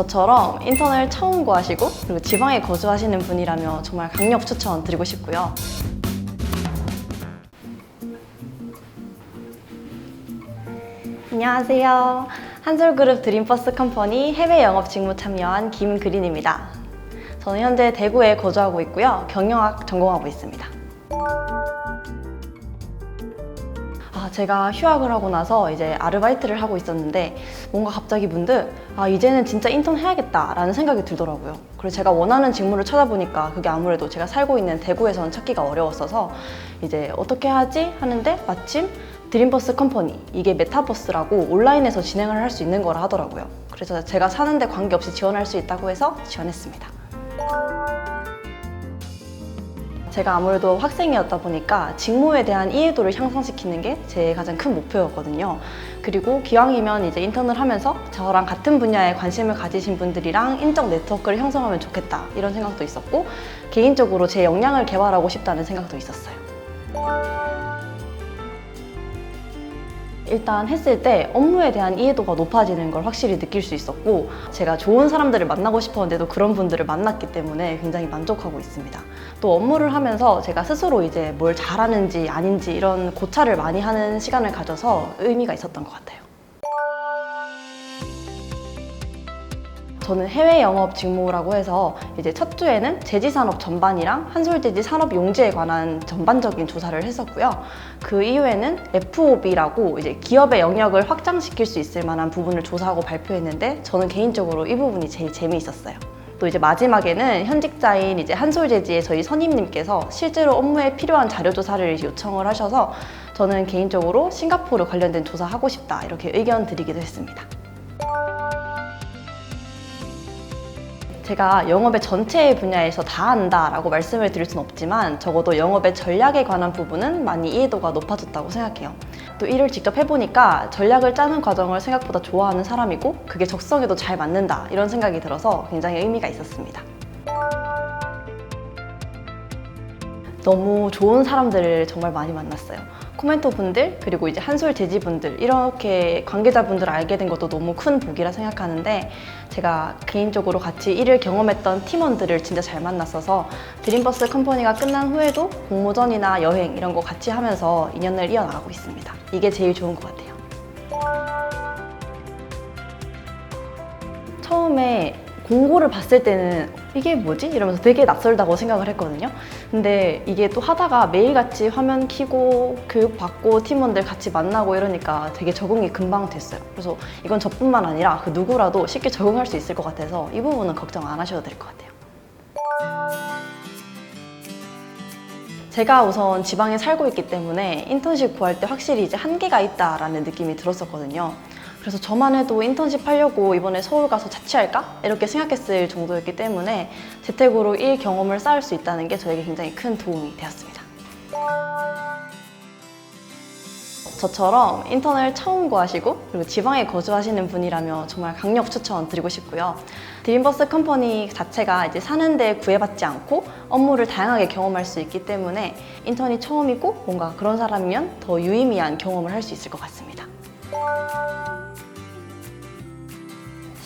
저처럼 인턴을 처음 구하시고 그리고 지방에 거주하시는 분이라면 정말 강력 추천 드리고 싶고요. 안녕하세요. 한솔그룹 드림버스 컴퍼니 해외 영업 직무 참여한 김그린입니다. 저는 현재 대구에 거주하고 있고요. 경영학 전공하고 있습니다. 아, 제가 휴학을 하고 나서 이제 아르바이트를 하고 있었는데 뭔가 갑자기 문득 아, 이제는 진짜 인턴 해야겠다라는 생각이 들더라고요. 그래서 제가 원하는 직무를 찾아보니까 그게 아무래도 제가 살고 있는 대구에서는 찾기가 어려웠어서 이제 어떻게 하지 하는데 마침 드림버스 컴퍼니 이게 메타버스라고 온라인에서 진행을 할 수 있는 거라 하더라고요. 그래서 제가 사는데 관계없이 지원할 수 있다고 해서 지원했습니다. 제가 아무래도 학생이었다 보니까 직무에 대한 이해도를 향상시키는 게 제 가장 큰 목표였거든요. 그리고 기왕이면 이제 인턴을 하면서 저랑 같은 분야에 관심을 가지신 분들이랑 인적 네트워크를 형성하면 좋겠다 이런 생각도 있었고 개인적으로 제 역량을 개발하고 싶다는 생각도 있었어요. 일단 했을 때 업무에 대한 이해도가 높아지는 걸 확실히 느낄 수 있었고 제가 좋은 사람들을 만나고 싶었는데도 그런 분들을 만났기 때문에 굉장히 만족하고 있습니다. 또 업무를 하면서 제가 스스로 이제 뭘 잘하는지 아닌지 이런 고찰을 많이 하는 시간을 가져서 의미가 있었던 것 같아요. 저는 해외 영업 직무라고 해서 이제 첫 주에는 제지 산업 전반이랑 한솔제지 산업 용지에 관한 전반적인 조사를 했었고요. 그 이후에는 FOB라고 이제 기업의 영역을 확장시킬 수 있을 만한 부분을 조사하고 발표했는데 저는 개인적으로 이 부분이 제일 재미있었어요. 또 이제 마지막에는 현직자인 이제 한솔제지의 저희 선임님께서 실제로 업무에 필요한 자료 조사를 요청을 하셔서 저는 개인적으로 싱가포르 관련된 조사하고 싶다 이렇게 의견 드리기도 했습니다. 제가 영업의 전체 분야에서 다 안다라고 말씀을 드릴 수는 없지만 적어도 영업의 전략에 관한 부분은 많이 이해도가 높아졌다고 생각해요. 또 일을 직접 해보니까 전략을 짜는 과정을 생각보다 좋아하는 사람이고 그게 적성에도 잘 맞는다 이런 생각이 들어서 굉장히 의미가 있었습니다. 너무 좋은 사람들을 정말 많이 만났어요. 코멘토 분들 그리고 이제 한솔 제지 분들 이렇게 관계자분들을 알게 된 것도 너무 큰 복이라 생각하는데 제가 개인적으로 같이 일을 경험했던 팀원들을 진짜 잘 만났어서 드림버스 컴퍼니가 끝난 후에도 공모전이나 여행 이런 거 같이 하면서 인연을 이어나가고 있습니다. 이게 제일 좋은 것 같아요. 처음에 공고를 봤을 때는 이게 뭐지? 이러면서 되게 낯설다고 생각을 했거든요. 근데 이게 또 하다가 매일같이 화면 키고 교육받고 팀원들 같이 만나고 이러니까 되게 적응이 금방 됐어요. 그래서 이건 저뿐만 아니라 그 누구라도 쉽게 적응할 수 있을 것 같아서 이 부분은 걱정 안 하셔도 될 것 같아요. 제가 우선 지방에 살고 있기 때문에 인턴십 구할 때 확실히 이제 한계가 있다라는 느낌이 들었었거든요. 그래서 저만 해도 인턴십 하려고 이번에 서울 가서 자취할까? 이렇게 생각했을 정도였기 때문에 재택으로 일 경험을 쌓을 수 있다는 게 저에게 굉장히 큰 도움이 되었습니다. 저처럼 인턴을 처음 구하시고 그리고 지방에 거주하시는 분이라면 정말 강력 추천 드리고 싶고요. 드림버스 컴퍼니 자체가 이제 사는데 구애받지 않고 업무를 다양하게 경험할 수 있기 때문에 인턴이 처음이고 뭔가 그런 사람이면 더 유의미한 경험을 할 수 있을 것 같습니다.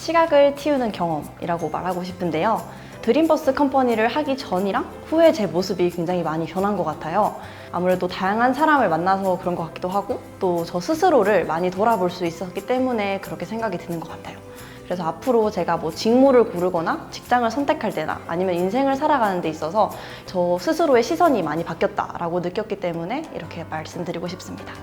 시각을 틔우는 경험이라고 말하고 싶은데요. 드림버스 컴퍼니를 하기 전이랑 후에 제 모습이 굉장히 많이 변한 것 같아요. 아무래도 다양한 사람을 만나서 그런 것 같기도 하고 또 저 스스로를 많이 돌아볼 수 있었기 때문에 그렇게 생각이 드는 것 같아요. 그래서 앞으로 제가 뭐 직무를 고르거나 직장을 선택할 때나 아니면 인생을 살아가는 데 있어서 저 스스로의 시선이 많이 바뀌었다라고 느꼈기 때문에 이렇게 말씀드리고 싶습니다.